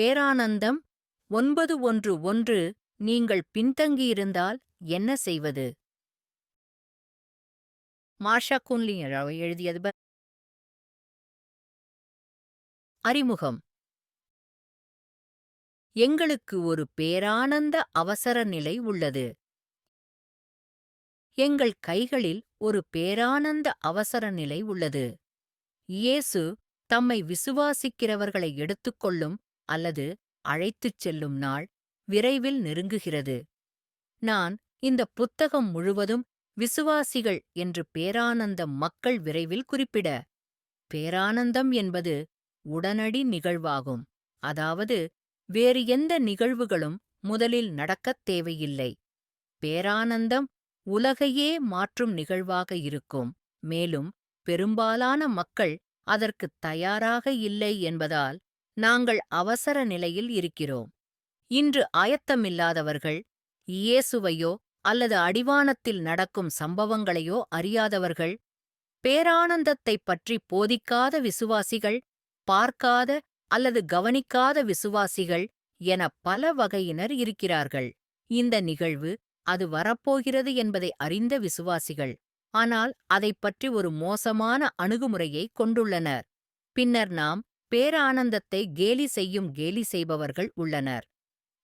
பேரானந்தம் ஒன்பது ஒன்று ஒன்று நீங்கள் பின்தங்கியிருந்தால் என்ன செய்வது? மாஷா குன்லி எழுதியது அறிமுகம். எங்களுக்கு ஒரு பேரானந்த அவசர நிலை உள்ளது. எங்கள் கைகளில் ஒரு பேரானந்த அவசர நிலை உள்ளது. இயேசு தம்மை விசுவாசிக்கிறவர்களை எடுத்துக்கொள்ளும் அல்லது அழைத்துச் செல்லும் நாள் விரைவில் நெருங்குகிறது. நான் இந்த புத்தகம் முழுவதும் விசுவாசிகள் என்று பேரானந்தம் மக்கள் விரைவில் குறிப்பிட. பேரானந்தம் என்பது உடனடி நிகழ்வாகும். அதாவது வேறு எந்த நிகழ்வுகளும் முதலில் நடக்கத் தேவையில்லை. பேரானந்தம் உலகையே மாற்றும் நிகழ்வாக இருக்கும். மேலும் பெரும்பாலான மக்கள் அதற்குத் தயாராக இல்லை என்பதால் நாங்கள் அவசர நிலையில் இருக்கிறோம். இன்று ஆயத்தமில்லாதவர்கள் இயேசுவையோ அல்லது அடிவானத்தில் நடக்கும் சம்பவங்களையோ அறியாதவர்கள் பேரானந்தத்தைப் பற்றி போதிக்காத விசுவாசிகள் பார்க்காத அல்லது கவனிக்காத விசுவாசிகள் என பல வகையினர் இருக்கிறார்கள். இந்த நிகழ்வு அது வரப்போகிறது என்பதை அறிந்த விசுவாசிகள் ஆனால் அதைப் பற்றி ஒரு மோசமான அணுகுமுறையை கொண்டுள்ளனர். பின்னர் நாம் பேரானந்தத்தை கேலி செய்யும் கேலி செய்பவர்கள் உள்ளனர்.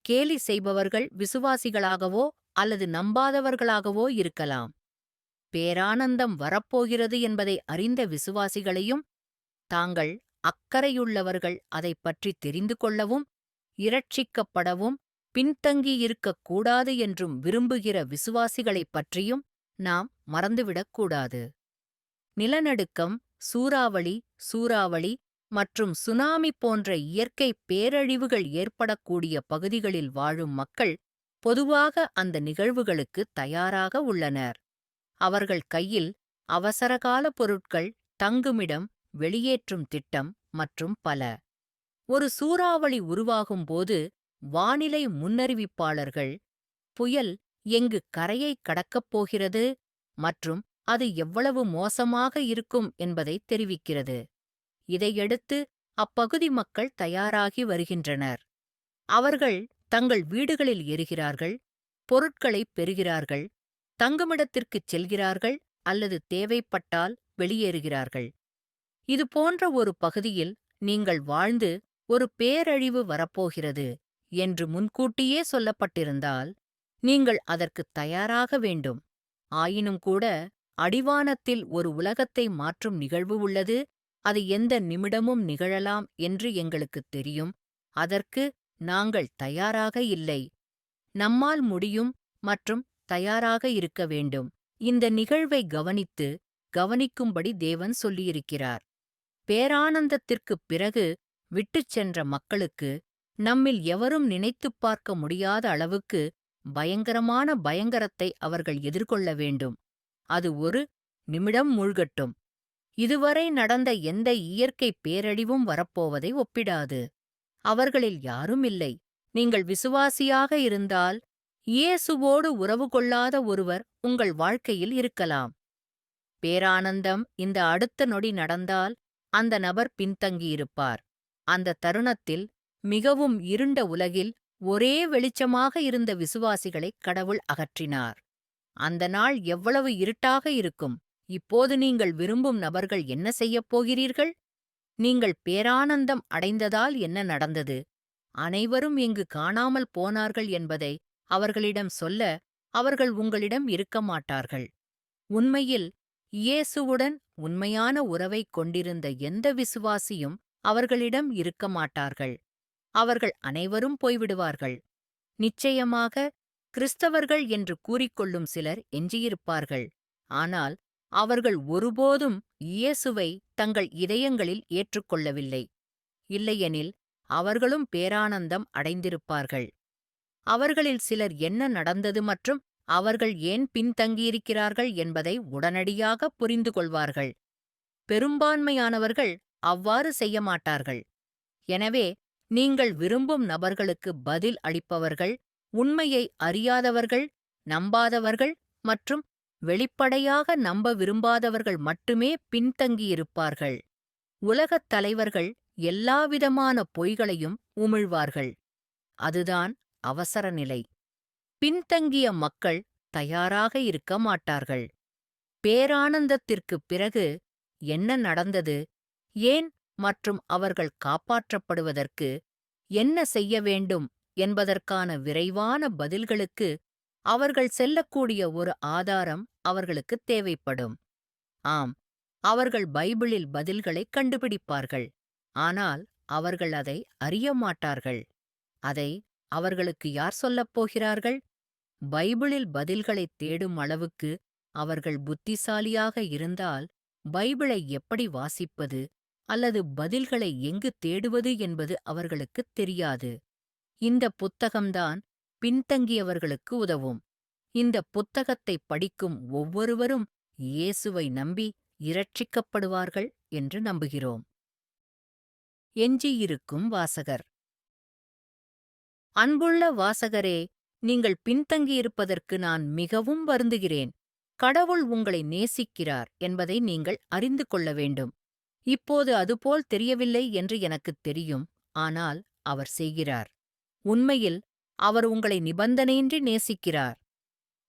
கேலி செய்பவர்கள் விசுவாசிகளாகவோ அல்லது நம்பாதவர்களாகவோ இருக்கலாம். பேரானந்தம் வரப்போகிறது என்பதை அறிந்த விசுவாசிகளையும் தாங்கள் அக்கறையுள்ளவர்கள் அதைப் பற்றி தெரிந்து கொள்ளவும் இரட்சிக்கப்படவும் பின்தங்கியிருக்கக் கூடாது என்றும் விரும்புகிற விசுவாசிகளைப் பற்றியும் நாம் மறந்துவிடக்கூடாது நிலநடுக்கம் சூறாவளி சூறாவளி மற்றும் சுனாமி போன்ற இயற்கை பேரழிவுகள் ஏற்படக்கூடிய பகுதிகளில் வாழும் மக்கள் பொதுவாக அந்த நிகழ்வுகளுக்கு தயாராக உள்ளனர். அவர்கள் கையில் அவசரகால பொருட்கள் தங்குமிடம் வெளியேற்றும் திட்டம் மற்றும் பல. ஒரு சூறாவளி உருவாகும்போது வானிலை முன்னறிவிப்பாளர்கள் புயல் எங்கு கரையை கடக்கப் போகிறது மற்றும் அது எவ்வளவு மோசமாக இருக்கும் என்பதை தெரிவிக்கிறது. இதையடுத்து அப்பகுதி மக்கள் தயாராகி வருகின்றனர். அவர்கள் தங்கள் வீடுகளில் எரிகிறார்கள் பொருட்களைப் பெறுகிறார்கள் தங்குமிடத்திற்குச் செல்கிறார்கள் அல்லது தேவைப்பட்டால் வெளியேறுகிறார்கள். இது போன்ற ஒரு பகுதியில் நீங்கள் வாழ்ந்து ஒரு பேரழிவு வரப்போகிறது என்று முன்கூட்டியே சொல்லப்பட்டிருந்தால் நீங்கள் அதற்குத் தயாராக வேண்டும். ஆயினும் கூட அடிவானத்தில் ஒரு உலகத்தை மாற்றும் நிகழ்வு உள்ளது அது எந்த நிமிடமும் நிகழலாம் என்று எங்களுக்குத் தெரியும். அதற்கு நாங்கள் தயாராக இல்லை. நம்மால் முடியும் மற்றும் தயாராக இருக்க வேண்டும். இந்த நிகழ்வை கவனித்து கவனிக்கும்படி தேவன் சொல்லியிருக்கிறார். பேரானந்தத்திற்குப் பிறகு விட்டுச் சென்ற மக்களுக்கு நம்மில் எவரும் நினைத்துப் பார்க்க முடியாத அளவுக்கு பயங்கரமான பயங்கரத்தை அவர்கள் எதிர்கொள்ள வேண்டும். அது ஒரு நிமிடம் மூழ்கட்டும். இதுவரை நடந்த எந்த இயற்கை பேரழிவும் வரப்போவதை ஒப்பிடாது. அவர்களில் யாரும் இல்லை. நீங்கள் விசுவாசியாக இருந்தால் இயேசுவோடு உறவு கொள்ளாத ஒருவர் உங்கள் வாழ்க்கையில் இருக்கலாம். பேரானந்தம் இந்த அடுத்த நொடி நடந்தால் அந்த நபர் பின்தங்கியிருப்பார். அந்த தருணத்தில் மிகவும் இருண்ட உலகில் ஒரே வெளிச்சமாக இருந்த விசுவாசிகளை கடவுள் அகற்றினார். அந்த நாள் எவ்வளவு இருட்டாக இருக்கும். இப்போது நீங்கள் விரும்பும் நபர்கள் என்ன செய்யப் போகிறீர்கள்? நீங்கள் பேரானந்தம் அடைந்ததால் என்ன நடந்தது? அனைவரும் இங்கு காணாமல் போனார்கள் என்பதை அவர்களிடம் சொல்ல அவர்கள் உங்களிடம் இருக்க மாட்டார்கள். உண்மையில் இயேசுவுடன் உண்மையான உறவைக் கொண்டிருந்த எந்த விசுவாசியும் அவர்களிடம் இருக்க மாட்டார்கள். அவர்கள் அனைவரும் போய்விடுவார்கள். நிச்சயமாக கிறிஸ்தவர்கள் என்று கூறிக்கொள்ளும் சிலர் எஞ்சியிருப்பார்கள். ஆனால் அவர்கள் ஒருபோதும் இயேசுவை தங்கள் இதயங்களில் ஏற்றுக்கொள்ளவில்லை. இல்லையெனில் அவர்களும் பேரானந்தம் அடைந்திருப்பார்கள். அவர்களில் சிலர் என்ன நடந்தது மற்றும் அவர்கள் ஏன் பின்தங்கியிருக்கிறார்கள் என்பதை உடனடியாக புரிந்து கொள்வார்கள். பெரும்பான்மையானவர்கள் அவ்வாறு செய்ய மாட்டார்கள். எனவே நீங்கள் விரும்பும் நபர்களுக்கு பதில் அளிப்பவர்கள் உண்மையை அறியாதவர்கள் நம்பாதவர்கள் மற்றும் வெளிப்படையாக நம்ப விரும்பாதவர்கள் மட்டுமே பின்தங்கியிருப்பார்கள். உலகத் தலைவர்கள் எல்லாவிதமான பொய்களையும் உமிழ்வார்கள். அதுதான் அவசர நிலை. பின்தங்கிய மக்கள் தயாராக இருக்க மாட்டார்கள். பேரானந்தத்திற்குப் பிறகு என்ன நடந்தது? ஏன் மற்றும் அவர்கள் காப்பாற்றப்படுவதற்கு என்ன செய்ய வேண்டும் என்பதற்கான விரைவான பதில்களுக்கு அவர்கள் செல்லக்கூடிய ஒரு ஆதாரம் அவர்களுக்குத் தேவைப்படும். ஆம் அவர்கள் பைபிளில் பதில்களைக் கண்டுபிடிப்பார்கள். ஆனால் அவர்கள் அதை அறிய மாட்டார்கள். அதை அவர்களுக்கு யார் சொல்லப் போகிறார்கள்? பைபிளில் பதில்களைத் தேடும் அளவுக்கு அவர்கள் புத்திசாலியாக இருந்தால் பைபிளை எப்படி வாசிப்பது அல்லது பதில்களை எங்கு தேடுவது என்பது அவர்களுக்குத் தெரியாது. இந்த புத்தகம்தான் பின்தங்கியவர்களுக்கு உதவும். இந்த புத்தகத்தை படிக்கும் ஒவ்வொருவரும் இயேசுவை நம்பி இரட்சிக்கப்படுவார்கள் என்று நம்புகிறோம். எஞ்சியிருக்கும் வாசகர். அன்புள்ள வாசகரே நீங்கள் பின்தங்கியிருப்பதற்கு நான் மிகவும் வருந்துகிறேன். கடவுள் உங்களை நேசிக்கிறார் என்பதை நீங்கள் அறிந்து கொள்ள வேண்டும். இப்போது அதுபோல் தெரியவில்லை என்று எனக்குத் தெரியும் ஆனால் அவர் செய்கிறார். உண்மையில் அவர் உங்களை நிபந்தனையின்றி நேசிக்கிறார்.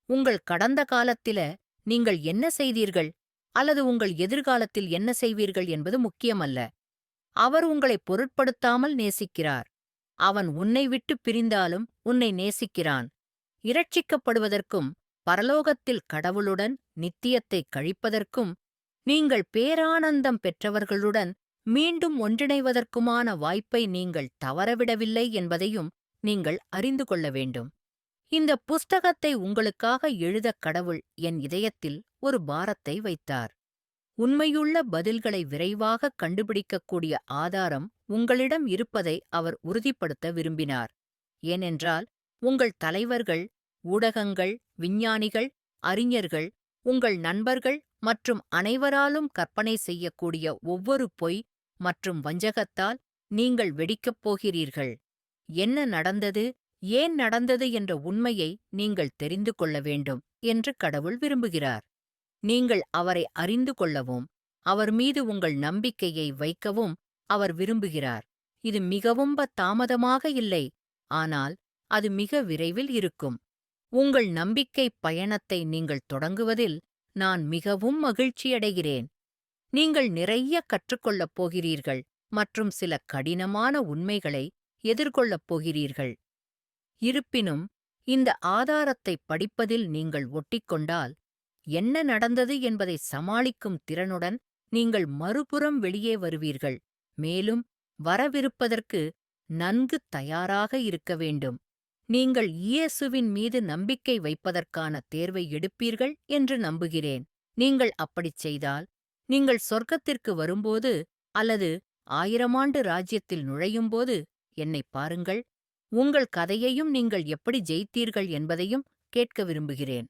உங்கள் கடந்த காலத்தில நீங்கள் என்ன செய்தீர்கள்? அல்லது உங்கள் எதிர்காலத்தில் என்ன செய்வீர்கள் என்பது முக்கியமல்ல. அவர் உங்களை பொருட்படுத்தாமல் நேசிக்கிறார். அவன் உன்னை விட்டு பிரிந்தாலும் உன்னை நேசிக்கிறான். இரட்சிக்கப்படுவதற்கும் பரலோகத்தில் கடவுளுடன் நித்தியத்தை கழிப்பதற்கும் நீங்கள் பேரானந்தம் பெற்றவர்களுடன் மீண்டும் ஒன்றிணைவதற்குமான வாய்ப்பை நீங்கள் தவறவிடவில்லை என்பதையும் நீங்கள் அறிந்து கொள்ள வேண்டும். இந்த புஸ்தகத்தை உங்களுக்காக எழுதக் கடவுள் என் இதயத்தில் ஒரு பாரத்தை வைத்தார். உண்மையுள்ள பதில்களை விரைவாக கண்டுபிடிக்கக்கூடிய ஆதாரம் உங்களிடம் இருப்பதை அவர் உறுதிப்படுத்த விரும்பினார். ஏனென்றால் உங்கள் தலைவர்கள் ஊடகங்கள் விஞ்ஞானிகள் அறிஞர்கள் உங்கள் நண்பர்கள் மற்றும் அனைவராலும் கற்பனை செய்யக்கூடிய ஒவ்வொரு பொய் மற்றும் வஞ்சகத்தால் நீங்கள் வெடிக்கப் போகிறீர்கள். என்ன நடந்தது ஏன் நடந்தது என்ற உண்மையை நீங்கள் தெரிந்து கொள்ள வேண்டும் என்று கடவுள் விரும்புகிறார். நீங்கள் அவரை அறிந்து கொள்ளவும் அவர் மீது உங்கள் நம்பிக்கையை வைக்கவும் அவர் விரும்புகிறார். இது மிகவும் தாமதமாக இல்லை ஆனால் அது மிக விரைவில் இருக்கும். உங்கள் நம்பிக்கை பயணத்தை நீங்கள் தொடங்குவதில் நான் மிகவும் மகிழ்ச்சியடைகிறேன். நீங்கள் நிறைய கற்றுக்கொள்ளப் போகிறீர்கள் மற்றும் சில கடினமான உண்மைகளை எதிர்கொள்ளப் போகிறீர்கள். இருப்பினும் இந்த ஆதாரத்தை படிப்பதில் நீங்கள் ஒட்டிக்கொண்டால் என்ன நடந்தது என்பதை சமாளிக்கும் திறனுடன் நீங்கள் மறுபுறம் வெளியே வருவீர்கள். மேலும் வரவிருப்பதற்கு நன்கு தயாராக இருக்க வேண்டும். நீங்கள் இயேசுவின் மீது நம்பிக்கை வைப்பதற்கான தேர்வை எடுப்பீர்கள் என்று நம்புகிறேன். நீங்கள் அப்படிச் செய்தால் நீங்கள் சொர்க்கத்திற்கு வரும்போது அல்லது ஆயிரமாண்டு ராஜ்யத்தில் நுழையும்போது என்னைப் பாருங்கள் உங்கள் கதையையும் நீங்கள் எப்படி ஜெயித்தீர்கள் என்பதையும் கேட்க விரும்புகிறேன்.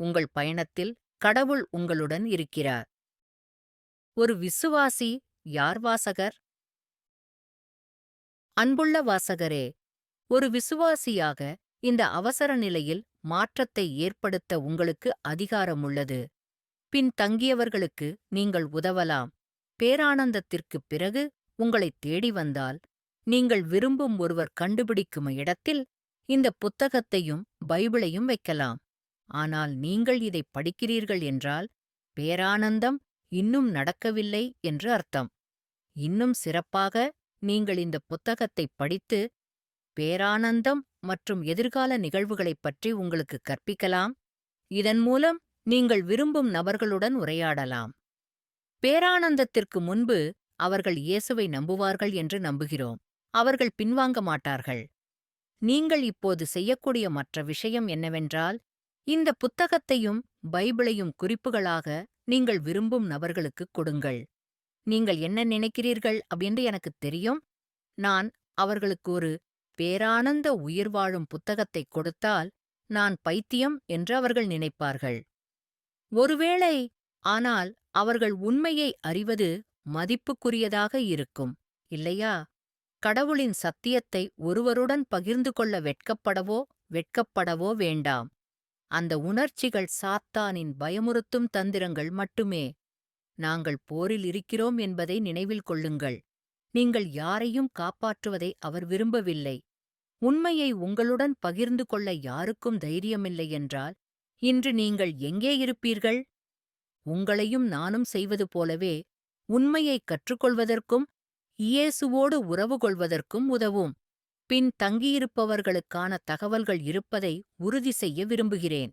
உங்கள் பயணத்தில் கடவுள் உங்களுடன் இருக்கிறார். ஒரு விசுவாசி யார் வாசகர்? அன்புள்ள வாசகரே ஒரு விசுவாசியாக இந்த அவசர நிலையில் மாற்றத்தை ஏற்படுத்த உங்களுக்கு அதிகாரம் உள்ளது பின் தங்கியவர்களுக்கு நீங்கள் உதவலாம். பேரானந்தத்திற்குப் பிறகு உங்களைத் தேடி வந்தால் நீங்கள் விரும்பும் ஒருவர் கண்டுபிடிக்கும் இடத்தில் இந்த புத்தகத்தையும் பைபிளையும் வைக்கலாம். ஆனால் நீங்கள் இதை படிக்கிறீர்கள் என்றால் பேரானந்தம் இன்னும் நடக்கவில்லை என்று அர்த்தம். இன்னும் சிறப்பாக நீங்கள் இந்த புத்தகத்தை படித்து பேரானந்தம் மற்றும் எதிர்கால நிகழ்வுகளைப் பற்றி உங்களுக்கு கற்பிக்கலாம். இதன் மூலம் நீங்கள் விரும்பும் நபர்களுடன் உரையாடலாம். பேரானந்தத்திற்கு முன்பு அவர்கள் இயேசுவை நம்புவார்கள் என்று நம்புகிறோம். அவர்கள் பின்வாங்க மாட்டார்கள். நீங்கள் இப்போது செய்யக்கூடிய மற்ற விஷயம் என்னவென்றால் இந்த புத்தகத்தையும் பைபிளையும் குறிப்புகளாக நீங்கள் விரும்பும் நபர்களுக்குக் கொடுங்கள். நீங்கள் என்ன நினைக்கிறீர்கள் அப்படின்னு எனக்குத் தெரியும். நான் அவர்களுக்கு ஒரு பேரானந்த உயிர் வாழும் புத்தகத்தைக் கொடுத்தால் நான் பைத்தியம் என்று அவர்கள் நினைப்பார்கள். ஒருவேளை ஆனால் அவர்கள் உண்மையை அறிவது மதிப்புக்குரியதாக இருக்கும் இல்லையா? கடவுளின் சத்தியத்தை ஒருவருடன் பகிர்ந்து கொள்ள வெட்கப்படவோ வெட்கப்படவோ வேண்டாம். அந்த உணர்ச்சிகள் சாத்தானின் பயமுறுத்தும் தந்திரங்கள் மட்டுமே. நாங்கள் போரில் இருக்கிறோம் என்பதை நினைவில் கொள்ளுங்கள். நீங்கள் யாரையும் காப்பாற்றுவதை அவர் விரும்பவில்லை. உண்மையை உங்களுடன் பகிர்ந்து கொள்ள யாருக்கும் தைரியமில்லை என்றால் இன்று நீங்கள் எங்கே இருப்பீர்கள்? உங்களையும் நானும் செய்வது போலவே உண்மையை கற்றுக்கொள்வதற்கும் இயேசுவோடு உறவு கொள்வதற்கும் உதவும். பின் தங்கியிருப்பவர்களுக்கான தகவல்கள் இருப்பதை உறுதி செய்ய விரும்புகிறேன்.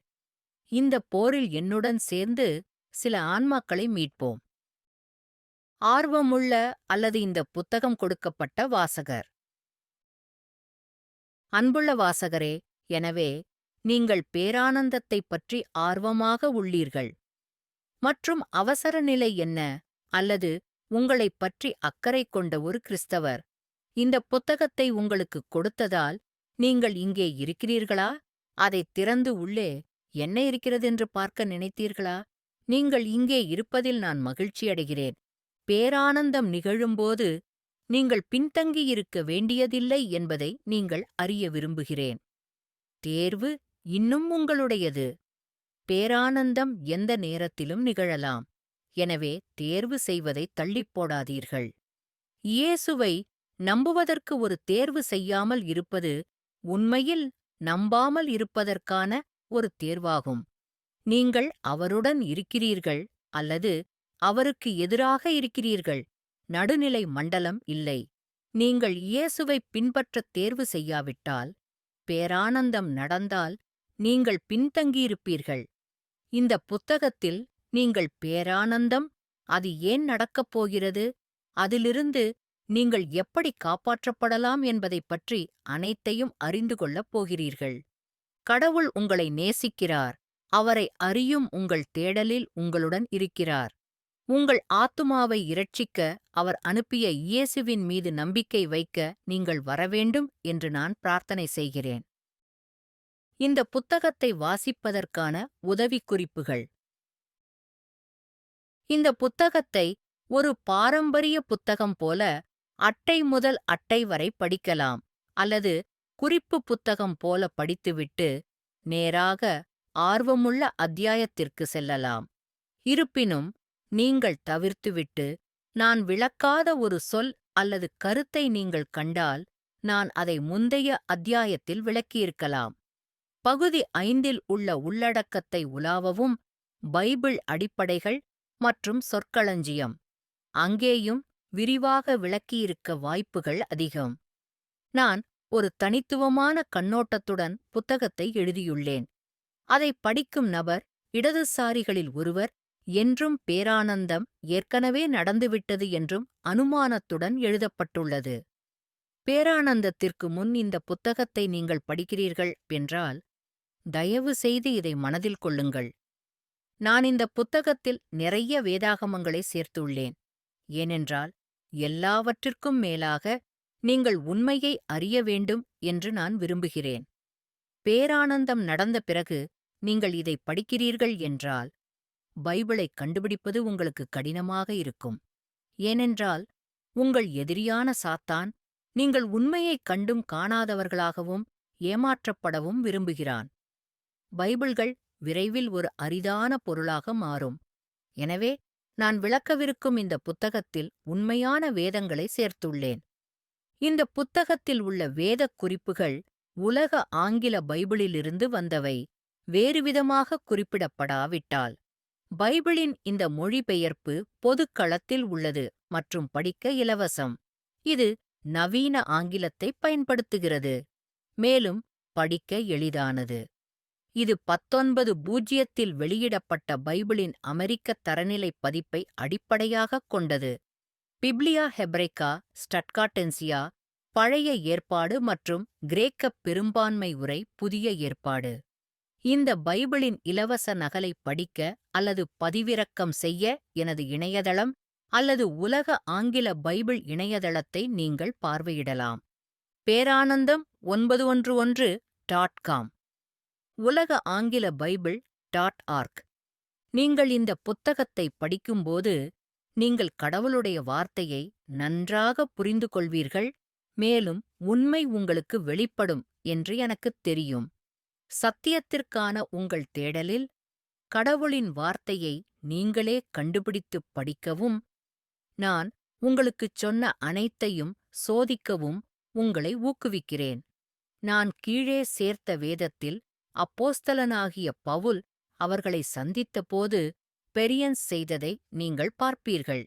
இந்த போரில் என்னுடன் சேர்ந்து சில ஆன்மாக்களை மீட்போம். ஆர்வமுள்ள அல்லது இந்த புத்தகம் கொடுக்கப்பட்ட வாசகர். அன்புள்ள வாசகரே எனவே நீங்கள் பேரானந்தத்தைப் பற்றி ஆர்வமாக உள்ளீர்கள். மற்றும் அவசர நிலை என்ன? அல்லது உங்களைப் பற்றி அக்கறை கொண்ட ஒரு கிறிஸ்தவர். இந்த புத்தகத்தை உங்களுக்கு கொடுத்ததால் நீங்கள் இங்கே இருக்கிறீர்களா? அதைத் திறந்து உள்ளே என்ன இருக்கிறதென்று பார்க்க நினைத்தீர்களா? நீங்கள் இங்கே இருப்பதில் நான் மகிழ்ச்சியடைகிறேன் பேரானந்தம் நிகழும்போது நீங்கள் பின்தங்கியிருக்க வேண்டியதில்லை என்பதை நீங்கள் அறிய விரும்புகிறேன். தேர்வு இன்னும் உங்களுடையது. பேரானந்தம் எந்த நேரத்திலும் நிகழலாம். எனவே தேர்வு செய்வதை தள்ளிப் போடாதீர்கள். இயேசுவை நம்புவதற்கு ஒரு தேர்வு செய்யாமல் இருப்பது உண்மையில் நம்பாமல் இருப்பதற்கான ஒரு தேர்வாகும். நீங்கள் அவருடன் இருக்கிறீர்கள் அல்லது அவருக்கு எதிராக இருக்கிறீர்கள். நடுநிலை மண்டலம் இல்லை. நீங்கள் இயேசுவைப் பின்பற்றத் தேர்வு செய்யாவிட்டால் பேரானந்தம் நடந்தால் நீங்கள் பின்தங்கியிருப்பீர்கள். இந்த புத்தகத்தில் நீங்கள் பேரானந்தம் அது ஏன் நடக்கப் போகிறது? அதிலிருந்து நீங்கள் எப்படி காப்பாற்றப்படலாம் என்பதைப் பற்றி அனைத்தையும் அறிந்து கொள்ளப் போகிறீர்கள். கடவுள் உங்களை நேசிக்கிறார். அவரை அறியும் உங்கள் தேடலில் உங்களுடன் இருக்கிறார். உங்கள் ஆத்துமாவை இரட்சிக்க அவர் அனுப்பிய இயேசுவின் மீது நம்பிக்கை வைக்க நீங்கள் வரவேண்டும் என்று நான் பிரார்த்தனை செய்கிறேன். இந்த புத்தகத்தை வாசிப்பதற்கான உதவிக்குறிப்புகள். இந்த புத்தகத்தை ஒரு பாரம்பரிய புத்தகம் போல அட்டை முதல் அட்டை வரை படிக்கலாம் அல்லது குறிப்பு புத்தகம் போல படித்துவிட்டு நேராக ஆர்வமுள்ள அத்தியாயத்திற்கு செல்லலாம். இருப்பினும் நீங்கள் தவிர்த்துவிட்டு நான் விளக்காத ஒரு சொல் அல்லது கருத்தை நீங்கள் கண்டால் நான் அதை முந்தைய அத்தியாயத்தில் விளக்கியிருக்கலாம். பகுதி ஐந்தில் உள்ள உள்ளடக்கத்தை உலாவவும் பைபிள் அடிப்படைகள் மற்றும் சொற்களஞ்சியம். அங்கேயும் விரிவாக விளக்கியிருக்க வாய்ப்புகள் அதிகம். நான் ஒரு தனித்துவமான கண்ணோட்டத்துடன் புத்தகத்தை எழுதியுள்ளேன். அதை படிக்கும் நபர் இடதுசாரிகளில் ஒருவர் என்றும் பேரானந்தம் ஏற்கனவே நடந்துவிட்டது என்றும் அனுமானத்துடன் எழுதப்பட்டுள்ளது. பேரானந்தத்திற்கு முன் இந்த புத்தகத்தை நீங்கள் படிக்கிறீர்கள் என்றால் தயவு செய்து இதை மனதில் கொள்ளுங்கள். நான் இந்த புத்தகத்தில் நிறைய வேதாகமங்களை சேர்த்துள்ளேன். ஏனென்றால் எல்லாவற்றிற்கும் மேலாக நீங்கள் உண்மையை அறிய வேண்டும் என்று நான் விரும்புகிறேன். பேரானந்தம் நடந்த பிறகு நீங்கள் இதை படிக்கிறீர்கள் என்றால் பைபிளைக் கண்டுபிடிப்பது உங்களுக்கு கடினமாக இருக்கும். ஏனென்றால் உங்கள் எதிரியான சாத்தான் நீங்கள் உண்மையைக் கண்டும் காணாதவர்களாகவும் ஏமாற்றப்படவும் விரும்புகிறான். பைபிள்கள் விரைவில் ஒரு அரிதான பொருளாக மாறும். எனவே நான் விளக்கவிருக்கும் இந்த புத்தகத்தில் உண்மையான வேதங்களை சேர்த்துள்ளேன். இந்த புத்தகத்தில் உள்ள வேதக் குறிப்புகள் உலக ஆங்கில பைபிளிலிருந்து வந்தவை. வேறுவிதமாக குறிப்பிடப்படாவிட்டால் பைபிளின் இந்த மொழிபெயர்ப்பு பொதுக்களத்தில் உள்ளது மற்றும் படிக்க இலவசம். இது நவீன ஆங்கிலத்தைப் பயன்படுத்துகிறது மேலும் படிக்க எளிதானது. இது பத்தொன்பது பூஜ்ஜியத்தில் வெளியிடப்பட்ட பைபிளின் அமெரிக்க தரநிலை பதிப்பை அடிப்படையாகக் கொண்டது. பிப்லியா ஹெப்ரைக்கா ஸ்டட்காட்டென்சியா பழைய ஏற்பாடு மற்றும் கிரேக்கப் பெரும்பான்மை உரை புதிய ஏற்பாடு. இந்த பைபிளின் இலவச நகலை படிக்க அல்லது பதிவிறக்கம் செய்ய எனது இணையதளம் அல்லது உலக ஆங்கில பைபிள் இணையதளத்தை நீங்கள் பார்வையிடலாம். பேரானந்தம் ஒன்பது ஒன்று ஒன்று டாட் காம். உலக ஆங்கில பைபிள் டாட் ஆர்க். நீங்கள் இந்த புத்தகத்தை படிக்கும்போது நீங்கள் கடவுளுடைய வார்த்தையை நன்றாக புரிந்து கொள்வீர்கள் மேலும் உண்மை உங்களுக்கு வெளிப்படும் என்று எனக்குத் தெரியும். சத்தியத்திற்கான உங்கள் தேடலில் கடவுளின் வார்த்தையை நீங்களே கண்டுபிடித்துப் படிக்கவும் நான் உங்களுக்குச் சொன்ன அனைத்தையும் சோதிக்கவும் உங்களை ஊக்குவிக்கிறேன். நான் கீழே சேர்த்த வேதத்தில் அப்போஸ்தலனாகிய பவுல் அவர்களை சந்தித்தபோது பெரியன்ஸ் செய்ததை நீங்கள் பார்ப்பீர்கள்.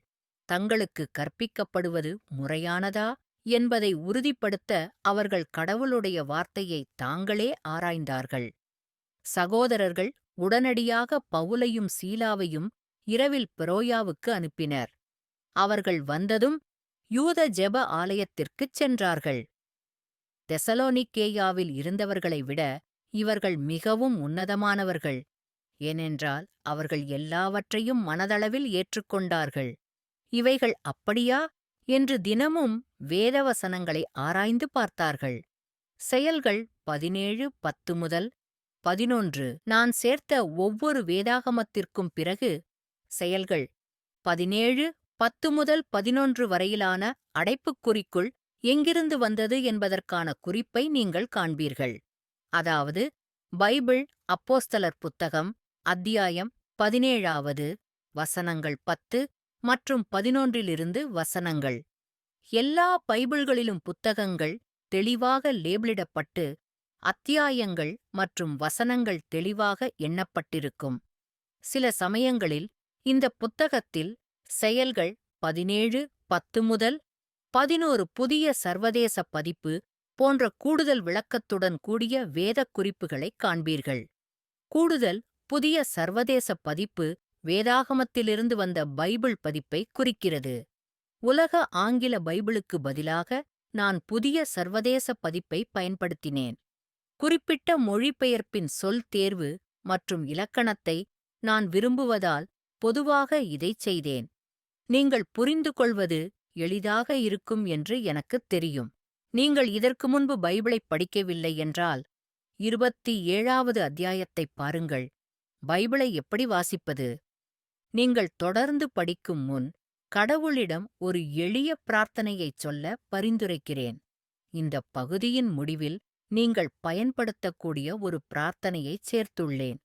தங்களுக்கு கற்பிக்கப்படுவது முறையானதா என்பதை உறுதிப்படுத்த அவர்கள் கடவுளுடைய வார்த்தையை தாங்களே ஆராய்ந்தார்கள். சகோதரர்கள் உடனடியாக பவுலையும் சீலாவையும் இரவில் பெரோயாவுக்கு அனுப்பினர். அவர்கள் வந்ததும் யூத ஜெப ஆலயத்திற்குச் சென்றார்கள். தெசலோனிக்கேயாவில் இருந்தவர்களை விட இவர்கள் மிகவும் உன்னதமானவர்கள். ஏனென்றால் அவர்கள் எல்லாவற்றையும் மனதளவில் ஏற்றுக்கொண்டார்கள். இவைகள் அப்படியா? என்று தினமும் வேதவசனங்களை ஆராய்ந்து பார்த்தார்கள். செயல்கள் பதினேழு பத்து முதல் பதினொன்று. நான் சேர்த்த ஒவ்வொரு வேதாகமத்திற்கும் பிறகு செயல்கள் பதினேழு பத்து முதல் பதினொன்று வரையிலான அடைப்புக்குறிக்குள் எங்கிருந்து வந்தது என்பதற்கான குறிப்பை நீங்கள் காண்பீர்கள். அதாவது பைபிள் அப்போஸ்தலர் புத்தகம் அத்தியாயம் பதினேழாவது வசனங்கள் பத்து மற்றும் பதினொன்றிலிருந்து வசனங்கள். எல்லா பைபிள்களிலும் புத்தகங்கள் தெளிவாக லேபிளிடப்பட்டு அத்தியாயங்கள் மற்றும் வசனங்கள் தெளிவாக எண்ணப்பட்டிருக்கும். சில சமயங்களில் இந்த புத்தகத்தில் செயல்கள் பதினேழு பத்து முதல் பதினோரு புதிய சர்வதேச பதிப்பு போன்ற கூடுதல் விளக்கத்துடன் கூடிய வேதக் குறிப்புகளைக் காண்பீர்கள். கூடுதல் புதிய சர்வதேச பதிப்பு வேதாகமத்திலிருந்து வந்த பைபிள் பதிப்பை குறிக்கிறது. உலக ஆங்கில பைபிளுக்கு பதிலாக நான் புதிய சர்வதேச பதிப்பை பயன்படுத்தினேன். குறிப்பிட்ட மொழிபெயர்ப்பின் சொல் தேர்வு மற்றும் இலக்கணத்தை நான் விரும்புவதால் பொதுவாக இதைச் செய்தேன். நீங்கள் புரிந்து கொள்வது எளிதாக இருக்கும் என்று எனக்குத் தெரியும். நீங்கள் இதற்கு முன்பு பைபிளைப் படிக்கவில்லை என்றால் இருபத்தி ஏழாவது அத்தியாயத்தைப் பாருங்கள். பைபிளை எப்படி வாசிப்பது? நீங்கள் தொடர்ந்து படிக்கும் முன் கடவுளிடம் ஒரு எளிய பிரார்த்தனையைச் சொல்ல பரிந்துரைக்கிறேன். இந்த பகுதியின் முடிவில் நீங்கள் பயன்படுத்தக்கூடிய ஒரு பிரார்த்தனையைச் சேர்த்துள்ளேன்.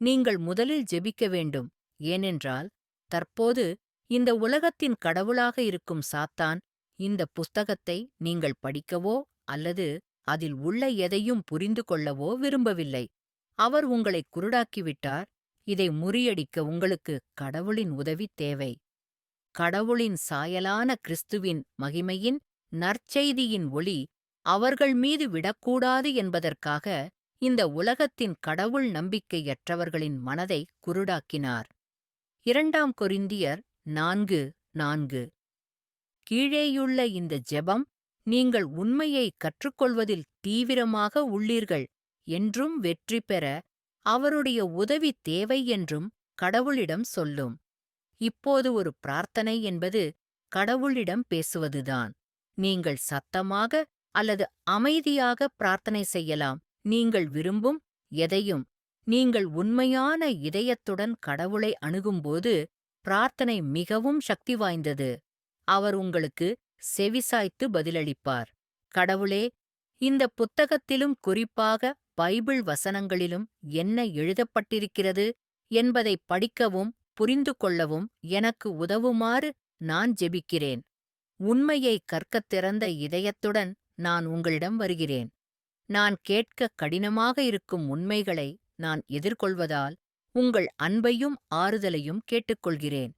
நீங்கள் முதலில் ஜெபிக்க வேண்டும் ஏனென்றால் தற்போது இந்த உலகத்தின் கடவுளாக இருக்கும் சாத்தான் இந்த புஸ்தகத்தை நீங்கள் படிக்கவோ அல்லது அதில் உள்ள எதையும் புரிந்து கொள்ளவோ விரும்பவில்லை. அவர் உங்களை குருடாக்கிவிட்டார் இதை முறியடிக்க உங்களுக்கு கடவுளின் உதவி தேவை. கடவுளின் சாயலான கிறிஸ்துவின் மகிமையின் நற்செய்தியின் ஒளி அவர்கள் மீது விடக்கூடாது என்பதற்காக இந்த உலகத்தின் கடவுள் நம்பிக்கையற்றவர்களின் மனதை குருடாக்கினார். இரண்டாம் கொரிந்தியர் நான்கு நான்கு. கீழேயுள்ள இந்த ஜெபம் நீங்கள் உண்மையை கற்றுக்கொள்வதில் தீவிரமாக உள்ளீர்கள் என்றும் வெற்றி பெற அவருடைய உதவி தேவை என்றும் கடவுளிடம் சொல்லும். இப்போது ஒரு பிரார்த்தனை என்பது கடவுளிடம் பேசுவதுதான். நீங்கள் சத்தமாக அல்லது அமைதியாக பிரார்த்தனை செய்யலாம். நீங்கள் விரும்பும் எதையும் நீங்கள் உண்மையான இதயத்துடன் கடவுளை அணுகும்போது பிரார்த்தனை மிகவும் சக்தி வாய்ந்தது. அவர் உங்களுக்கு செவிசாய்த்து பதிலளிப்பார். கடவுளே இந்த புத்தகத்திலும் குறிப்பாக பைபிள் வசனங்களிலும் என்ன எழுதப்பட்டிருக்கிறது என்பதை படிக்கவும் புரிந்து கொள்ளவும் எனக்கு உதவுமாறு நான் ஜெபிக்கிறேன். உண்மையை கற்கத் திறந்த இதயத்துடன் நான் உங்களிடம் வருகிறேன். நான் கேட்க கடினமாக இருக்கும் உண்மைகளை நான் எதிர்கொள்வதால் உங்கள் அன்பையும் ஆறுதலையும் கேட்டுக்கொள்கிறேன்.